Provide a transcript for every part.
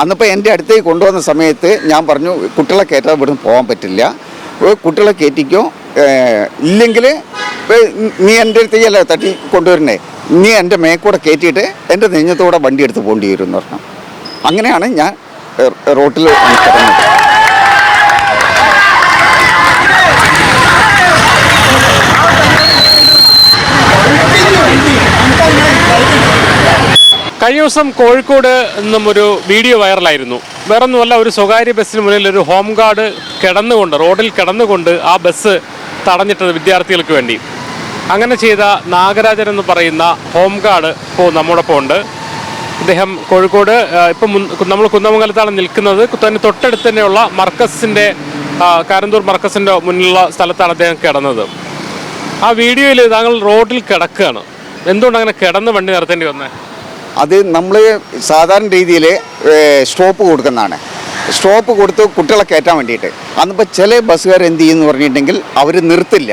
അന്നിപ്പോൾ എന്റെ അടുത്തേക്ക് കൊണ്ടുവന്ന സമയത്ത് ഞാൻ പറഞ്ഞു കുട്ടികളെ കയറ്റാതെ ഇവിടുന്ന് പോകാൻ പറ്റില്ല. കുട്ടികളെ കയറ്റിക്കോ. ഇല്ലെങ്കിൽ നീ എന്റെ അടുത്തേക്കല്ല തട്ടി കൊണ്ടുവരണേ നീ എന്റെ മേക്കൂടെ കയറ്റിയിട്ട് എന്റെ നെഞ്ഞത്തോടെ വണ്ടി എടുത്ത് പോകേണ്ടി വരും എന്ന് പറഞ്ഞു. അങ്ങനെയാണ് ഞാൻ റോട്ടിൽ കിടന്നത് കഴിഞ്ഞ ദിവസം കോഴിക്കോട് നിന്നും ഒരു വീഡിയോ വൈറലായിരുന്നു. വേറൊന്നുമല്ല ഒരു സ്വകാര്യ ബസ്സിന് മുന്നിൽ ഒരു ഹോം ഗാർഡ് കിടന്നുകൊണ്ട് റോഡിൽ കിടന്നുകൊണ്ട് ആ ബസ് തടഞ്ഞിട്ടത് വിദ്യാർത്ഥികൾക്ക് വേണ്ടി. അങ്ങനെ ചെയ്ത നാഗരാജൻ എന്ന് പറയുന്ന ഹോം ഗാർഡ് ഇപ്പോൾ നമ്മോടൊപ്പം ഉണ്ട്. അദ്ദേഹം കോഴിക്കോട് ഇപ്പം നമ്മൾ കുന്നമംഗലത്താണ് നിൽക്കുന്നത്. തന്നെ തൊട്ടടുത്ത് തന്നെയുള്ള മർക്കസിന്റെ കാരന്തൂർ മർക്കസിന്റെ മുന്നിലുള്ള സ്ഥലത്താണ് അദ്ദേഹം കിടന്നത്. ആ വീഡിയോയിൽ താങ്കൾ റോഡിൽ കിടക്കുകയാണ്. എന്തുകൊണ്ട് അങ്ങനെ കിടന്ന് വണ്ടി നിർത്തേണ്ടി വന്നേ? അത് നമ്മൾ സാധാരണ രീതിയിൽ സ്റ്റോപ്പ് കൊടുക്കുന്നതാണ്. സ്റ്റോപ്പ് കൊടുത്ത് കുട്ടികളെ കയറ്റാൻ വേണ്ടിയിട്ട്. അന്നിപ്പോൾ ചില ബസ്സുകാർ എന്ത് ചെയ്യുമെന്ന് പറഞ്ഞിട്ടുണ്ടെങ്കിൽ അവർ നിർത്തില്ല.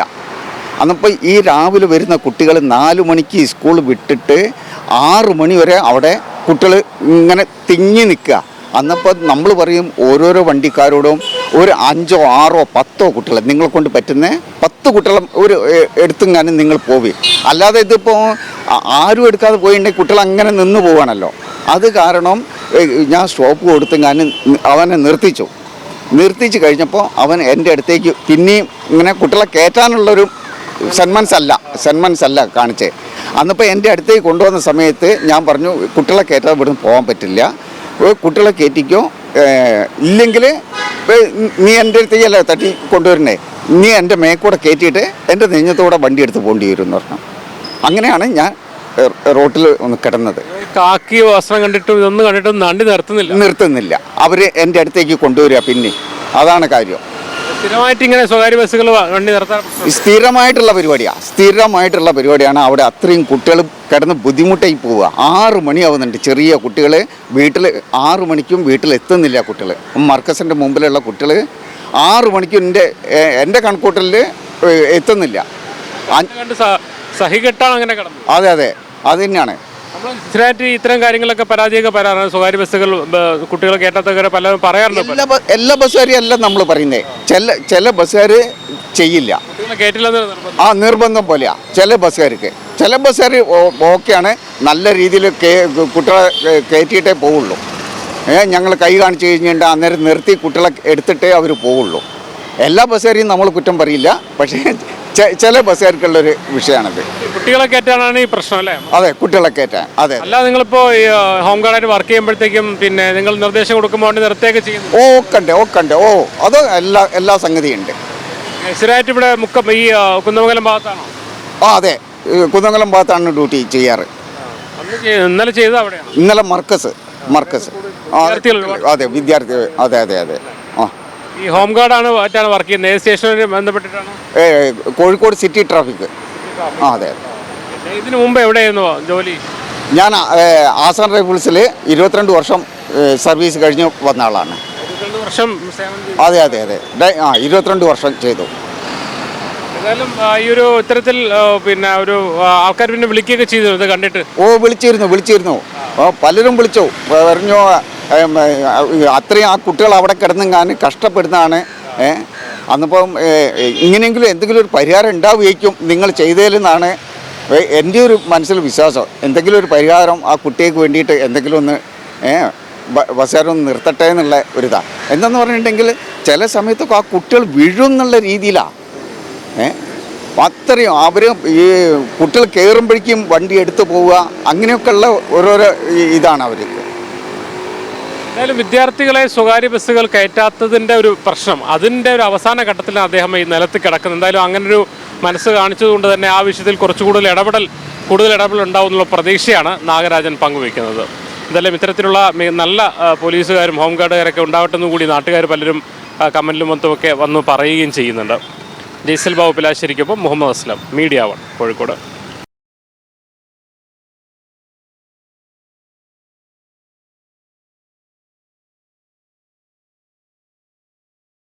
അന്നിപ്പോൾ ഈ രാവിലെ വരുന്ന കുട്ടികൾ നാല് മണിക്ക് സ്കൂൾ വിട്ടിട്ട് ആറ് മണി വരെ അവിടെ കുട്ടികൾ ഇങ്ങനെ തിങ്ങി നിൽക്കുക. അന്നപ്പോൾ നമ്മൾ പറയും ഓരോരോ വണ്ടിക്കാരോടും ഒരു അഞ്ചോ ആറോ പത്തോ കുട്ടികൾ നിങ്ങളെ കൊണ്ട് പറ്റുന്ന പത്ത് കുട്ടികളെ ഒരു എടുത്തെങ്ങാനും നിങ്ങൾ പോവി. അല്ലാതെ ഇതിപ്പോൾ ആരും എടുക്കാതെ പോയിട്ടുണ്ടെങ്കിൽ കുട്ടികൾ അങ്ങനെ നിന്ന് പോവാണല്ലോ. അത് കാരണം ഞാൻ സ്റ്റോപ്പ് കൊടുത്തെങ്ങാനും അവനെ നിർത്തിച്ചു. നിർത്തിച്ച് കഴിഞ്ഞപ്പോൾ അവൻ എന്റെ അടുത്തേക്ക് പിന്നെയും ഇങ്ങനെ കുട്ടികളെ കയറ്റാനുള്ളൊരു സെൻമൻസ് അല്ല സെൻമൻസ് അല്ല കാണിച്ചേ. അന്നിപ്പോൾ എന്റെ അടുത്തേക്ക് കൊണ്ടുവന്ന സമയത്ത് ഞാൻ പറഞ്ഞു കുട്ടികളെ കയറ്റാതെ ഇവിടുന്ന് പോകാൻ പറ്റില്ല. കുട്ടികളെ കയറ്റിക്കോ ഇല്ലെങ്കിൽ നീ എന്റെ അടുത്തേക്കല്ല തട്ടി കൊണ്ടുവരണേ നീ എന്റെ മേക്കൂടെ കയറ്റിയിട്ട് എന്റെ നെഞ്ഞത്തോടെ വണ്ടി എടുത്ത് പോകേണ്ടി വരും എന്ന് പറഞ്ഞു. അങ്ങനെയാണ് ഞാൻ റോട്ടിൽ ഒന്ന് കിടന്നത്. കാക്കി വസ്ത്രം കണ്ടിട്ടും ഇതൊന്നും കണ്ടിട്ടും നണ്ടി നിർത്തുന്നില്ല. നിർത്തുന്നില്ല. അവർ എന്റെ അടുത്തേക്ക് കൊണ്ടുവരിക പിന്നെ. അതാണ് കാര്യം. സ്ഥിരമായിട്ട് ഇങ്ങനെ സ്വകാര്യ ബസ്സുകൾ വണ്ടി നിർത്താൻ സ്ഥിരമായിട്ടുള്ള പരിപാടിയാണ് സ്ഥിരമായിട്ടുള്ള പരിപാടിയാണ് അവിടെ അത്രയും കുട്ടികൾ കിടന്ന് ബുദ്ധിമുട്ടായി പോവുക. ആറ് മണിയാവുന്നുണ്ട് ചെറിയ കുട്ടികൾ വീട്ടിൽ ആറ് മണിക്കും വീട്ടിൽ എത്തുന്നില്ല കുട്ടികൾ മർക്കസിന്റെ മുമ്പിലുള്ള കുട്ടികൾ ആറ് മണിക്കും എന്റെ എന്റെ കണക്കൂട്ടലിൽ എത്തുന്നില്ല. സഹികെട്ടാണ് അങ്ങനെ കിടന്നത്. അതെ അതെ. അത് തന്നെയാണ്. സ്ഥിരമായിട്ട് ഇത്തരം കാര്യങ്ങളൊക്കെ പരാതിയൊക്കെ പറയാറുണ്ട്. സ്വകാര്യ ബസ്സുകൾ കുട്ടികൾ കേട്ടാത്തൊക്കെ പലരും പറയാറുണ്ട്. എല്ലാ ബ- എല്ലാ ബസ്സുകാരും അല്ല നമ്മൾ പറയുന്നത് ചില ചില ബസ്സുകാർ ചെയ്യില്ല. കുട്ടികളെ കേട്ടില്ലെന്ന് നിർബന്ധം. ആ നിർബന്ധം പോലെയാ. ചില ബസ്സുകാർക്ക്. ചില ബസ്സുകാർ ഓക്കെയാണ്. നല്ല രീതിയിൽ കുട്ടികളെ കേ- കയറ്റിയിട്ടേ പോവുള്ളൂ. ഏഹ് ഞങ്ങൾ കൈ കാണിച്ചു കഴിഞ്ഞിട്ട് അന്നേരം നിർത്തി കുട്ടികളെ എടുത്തിട്ടേ അവർ പോവുള്ളൂ. എല്ലാ ബസ്സുകാരെയും നമ്മൾ കുറ്റം പറയില്ല. പക്ഷേ ചെ- ബസ്സുകാർക്കുള്ള ഒരു വിഷയമാണത് കുട്ടികളെ കയറ്റാനാണ് ഈ പ്രശ്നം അല്ലേ? അതെ കുട്ടികളെ കയറ്റാൻ അതെ അല്ല നിങ്ങളിപ്പോ ഈ ഹോം ഗാർഡായിട്ട് വർക്ക് ചെയ്യുമ്പോഴത്തേക്കും പിന്നെ നിങ്ങൾ നിർദ്ദേശം കൊടുക്കുമ്പോൾ വേണ്ടി നിർത്തുകയൊക്കെ ചെയ്യുന്നു? ഓ കണ്ടേ ഓ അത് എല്ലാ എല്ലാ സംഗതിയുണ്ട്. സ്ഥിരമായിട്ട് ഇവിടെ മുക്കം ഈ കുന്നമംഗലം ഭാഗത്താണോ? ആ അതെ. കുന്നമംഗലം ഭാഗത്താണ് ഡ്യൂട്ടി ചെയ്യാറ്. ഇന്നലെ ചെയ്തത് അവിടെ ഇന്നലെ മർക്കസ് മർക്കസ്. അതെ വിദ്യാർത്ഥി അതെ അതെ അതെ. ഈ ഹോം ഗാർഡാണ് ആയിട്ടാണ് വർക്ക് ചെയ്യുന്നത്. ഏത് സ്റ്റേഷനുമായി ബന്ധപ്പെട്ടിട്ടാണ്? ഏ, കോഴിക്കോട് സിറ്റി ട്രാഫിക് ആ അതെ ഇതിനു മുമ്പ് എവിടെയായിരുന്നു ജോലി? ഞാൻ ഏ, ആസാൻ റൈഫിൾസിൽ ഇരുപത്തിരണ്ട് വർഷം ഏ, സർവീസ് കഴിഞ്ഞ് വന്ന ആളാണ്. ഇരുപത്തിരണ്ട് വർഷം സേവനം ചെയ്തു. അതെ അതെ അതെ. ഡേ- ആ ഇരുപത്തിരണ്ട് വർഷം ചെയ്തു. ഏതായാലും ആ, ഈ ഒരു ഇത്തരത്തിൽ ആ, പിന്നെ ഒരു ആൾക്കാർ പിന്നെ വിളിക്കുകയൊക്കെ ഇത് കണ്ടിട്ട്. ഓ വിളിച്ചിരുന്നു വിളിച്ചിരുന്നു. ഓ പലരും വിളിച്ചു. പറഞ്ഞോ അത്രയും ആ കുട്ടികൾ അവിടെ കിടന്നെങ്ങാനും കഷ്ടപ്പെടുന്നതാണ് അന്നിപ്പം ഇങ്ങനെയെങ്കിലും എന്തെങ്കിലും ഒരു പരിഹാരം ഉണ്ടാവുകയും നിങ്ങൾ ചെയ്തതിലെന്നാണ് എന്റെ ഒരു മനസ്സിൽ വിശ്വാസം. എന്തെങ്കിലും ഒരു പരിഹാരം ആ കുട്ടിക്ക് വേണ്ടിയിട്ട് എന്തെങ്കിലും ഒന്ന് ഏ ബസ്സുകാരൊന്ന് നിർത്തട്ടെ എന്നുള്ള ഒരിതാണ് എന്തെന്ന് പറഞ്ഞിട്ടുണ്ടെങ്കിൽ ചില സമയത്തൊക്കെ ആ കുട്ടികൾ വീഴും എന്നുള്ള രീതിയിലാണ് ഏ. അത്രയും അവർ ഈ കുട്ടികൾ കയറുമ്പോഴേക്കും വണ്ടി എടുത്തു പോവുക അങ്ങനെയൊക്കെയുള്ള ഓരോരോ ഇതാണ് അവർക്ക് എന്തായാലും വിദ്യാർത്ഥികളെ സ്വകാര്യ ബസ്സുകൾ കയറ്റാത്തതിന്റെ ഒരു പ്രശ്നം. അതിന്റെ ഒരു അവസാന ഘട്ടത്തിലാണ് അദ്ദേഹം ഈ നിലത്ത് കിടക്കുന്നത്. എന്തായാലും അങ്ങനൊരു മനസ്സ് കാണിച്ചതുകൊണ്ട് തന്നെ ആ വിഷയത്തിൽ കുറച്ചു കൂടുതൽ ഇടപെടൽ കൂടുതൽ ഇടപെടൽ ഉണ്ടാവും എന്നുള്ള പ്രതീക്ഷയാണ് നാഗരാജൻ പങ്കുവയ്ക്കുന്നത്. എന്തായാലും ഇത്തരത്തിലുള്ള നല്ല പോലീസുകാരും ഹോംഗാർഡുകാരൊക്കെ ഉണ്ടാവട്ടെന്ന് കൂടി നാട്ടുകാർ പലരും കമന്റിലും മൊത്തമൊക്കെ വന്ന് പറയുകയും ചെയ്യുന്നുണ്ട്. ജയ്സൽ ബാബു പിലാശ്ശേരിക്കൊപ്പം മുഹമ്മദ് അസ്ലം മീഡിയ വൺ കോഴിക്കോട്.